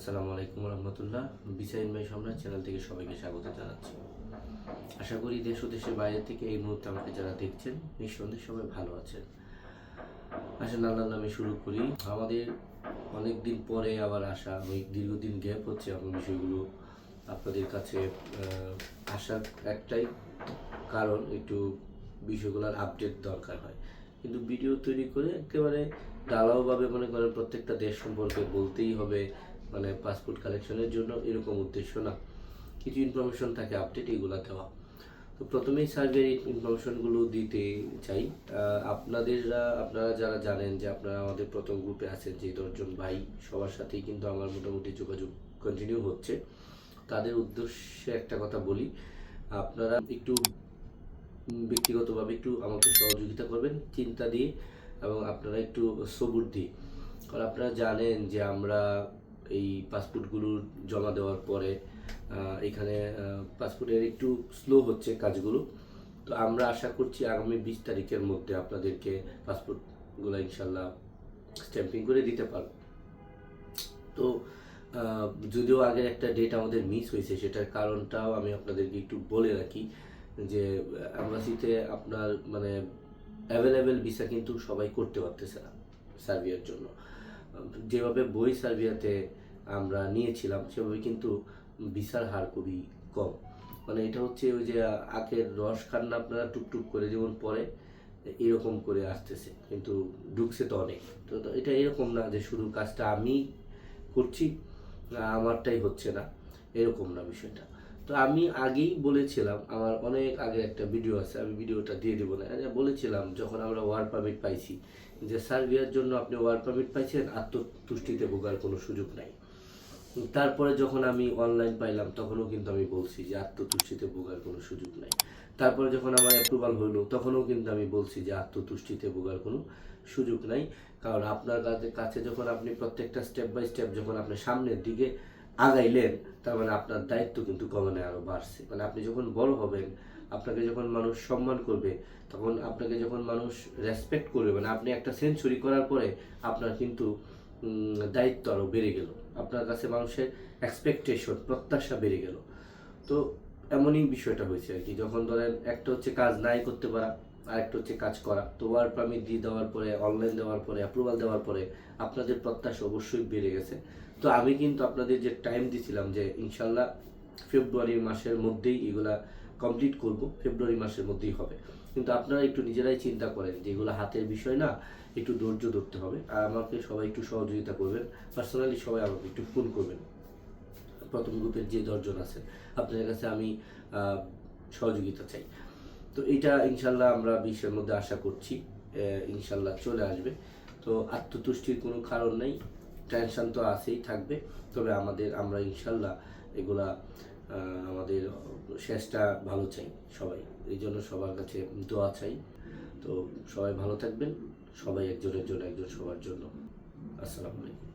আসসালামু আলাইকুম রহমতুল্লাহ। বিচাইন ভাই সম্রাট চ্যানেল থেকে সবাইকে স্বাগত জানাচ্ছি। আশা করি দেশ ও দেশের বাইরে থেকে এই মুহূর্তে আমাকে যারা দেখছেন, নিঃসন্দেহে সবাই ভালো আছেন। আসেন আল্লাহর নামে শুরু করি। আমাদের অনেক দিন পরে আবার আসা ওই দীর্ঘদিন গ্যাপ হচ্ছে, আমার বিষয়গুলো আপনাদের কাছে আসার একটাই কারণ, একটু বিষয়গুলোর আপডেট দরকার হয়। কিন্তু ভিডিও তৈরি করে একেবারে ঢালাওভাবে মনে করেন প্রত্যেকটা দেশ সম্পর্কে বলতেই হবে। মানে পাসপোর্ট কালেকশনের জন্য এরকম উদ্দেশ্য না। কিছু ইনফরমেশন থাকে আপডেট এগুলো দেওয়া। তো প্রথমেই সার্ভের ইনফরমেশনগুলো দিতে চাই। আহ, আপনাদেররা আপনারা যারা জানেন যে আপনারা আমাদের প্রথম গ্রুপে আছেন যে দশজন ভাই সবার সাথেই কিন্তু আমার মোটামুটি যোগাযোগ কন্টিনিউ হচ্ছে। তাদের উদ্দেশ্যে একটা কথা বলি আপনারা একটু ব্যক্তিগতভাবে একটু আমাকে সহযোগিতা করবেন চিন্তা দিয়ে এবং আপনারা একটু সবুর দিয়ে। কারণ আপনারা জানেন যে আমরা এই পাসপোর্টগুলো জমা দেওয়ার পরে এখানে পাসপোর্টের একটু স্লো হচ্ছে কাজগুলো। তো আমরা আশা করছি আগামী বিশ তারিখের মধ্যে আপনাদেরকে পাসপোর্টগুলো ইনশাল্লাহ স্ট্যাম্পিং করে দিতে পারব। তো যদিও আগের একটা ডেট আমাদের মিস হয়েছে, সেটার কারণটাও আমি আপনাদেরকে একটু বলে রাখি যে অ্যাম্বাসিতে আপনার মানে অ্যাভেলেবেল ভিসা কিন্তু সবাই করতে পারতেছে না সার্বিয়ার জন্য। যেভাবে বই সার্বিয়াতে আমরা নিয়েছিলাম, সেভাবে কিন্তু ভিসার হার খুবই কম। মানে এটা হচ্ছে ওই যে আখের রস খান না আপনারা টুকটুক করে যেমন পরে, এরকম করে আসতেছে। কিন্তু ঢুকছে তো অনেক। তো এটা এরকম না যে শুধু কাজটা আমি করছি, আমারটাই হচ্ছে না। এরকম না বিষয়টা। তো আমি আগেই বলেছিলাম, আমার অনেক আগে একটা ভিডিও আছে, আমি ভিডিওটা দিয়ে দেবো না। বলেছিলাম যখন আমরা ওয়ার পারমিট পাইছি, যে সার্ভিয়ার জন্য আপনি ওয়ার পারমিট পাইছেন, আত্মতুষ্টিতে ভোগার কোনো সুযোগ নাই। তারপরে যখন আমি অনলাইন পাইলাম, তখনও কিন্তু আমি বলছি যে আত্মতুষ্টিতে ভোগার কোনো সুযোগ নাই। তারপরে যখন আমার অ্যাপ্রুভাল হলো তখনও কিন্তু আমি বলছি যে আত্মতুষ্টিতে ভোগার কোনো সুযোগ নাই। কারণ আপনার কাছে কাছে যখন আপনি প্রত্যেকটা স্টেপ বাই স্টেপ যখন আপনি সামনের দিকে আগাইলেন, তার মানে আপনার দায়িত্ব কিন্তু কমনে আরও বাড়ছে। মানে আপনি যখন বড় হবেন, আপনাকে যখন মানুষ সম্মান করবে, তখন আপনাকে যখন মানুষ রেসপেক্ট করবে মানে আপনি একটা সেঞ্চুরি করার পরে আপনার কিন্তু দায়িত্ব আরও বেড়ে গেল। আপনার কাছে মানুষের এক্সপেকটেশন প্রত্যাশা বেড়ে গেল। তো এমনই বিষয়টা হয়েছে আর কি। যখন ধরেন একটা হচ্ছে কাজ নাই করতে পারা আর একটা হচ্ছে কাজ করা, তো ওয়ার্ক পারমিট দিয়ে দেওয়ার পরে অনলাইন দেওয়ার পরে অ্যাপ্রুভাল দেওয়ার পরে আপনাদের প্রত্যাশা অবশ্যই বেড়ে গেছে। তো আমি কিন্তু আপনাদের যে টাইম দিছিলাম যে ইনশাল্লাহ ফেব্রুয়ারি মাসের মধ্যেই এগুলা কমপ্লিট করব ফেব্রুয়ারি মাসের মধ্যেই হবে। কিন্তু আপনারা একটু নিজেরাই চিন্তা করেন যে এগুলো হাতের বিষয় না, একটু ধৈর্য ধরতে হবে। আর আমাকে সবাই একটু সহযোগিতা করবেন। পার্সোনালি সবাই আমাকে একটু ফোন করবেন। প্রথম গ্রুপের যে দশজন আছে আপনাদের কাছে আমি সহযোগিতা চাই। তো এটা ইনশাল্লাহ আমরা বিশ্বের মধ্যে আশা করছি ইনশাল্লাহ চলে আসবে। তো আত্মতুষ্টির কোনো কারণ নেই, টেনশন তো আছেই থাকবে। তবে আমাদের, আমরা ইনশাল্লাহ এগুলা আমাদের শেষটা ভালো চাই সবাই। এই জন্য সবার কাছে দোয়া চাই। তো সবাই ভালো থাকবেন। সবাই একজনের জন্য একজন সবার জন্য। আসসালামু আলাইকুম।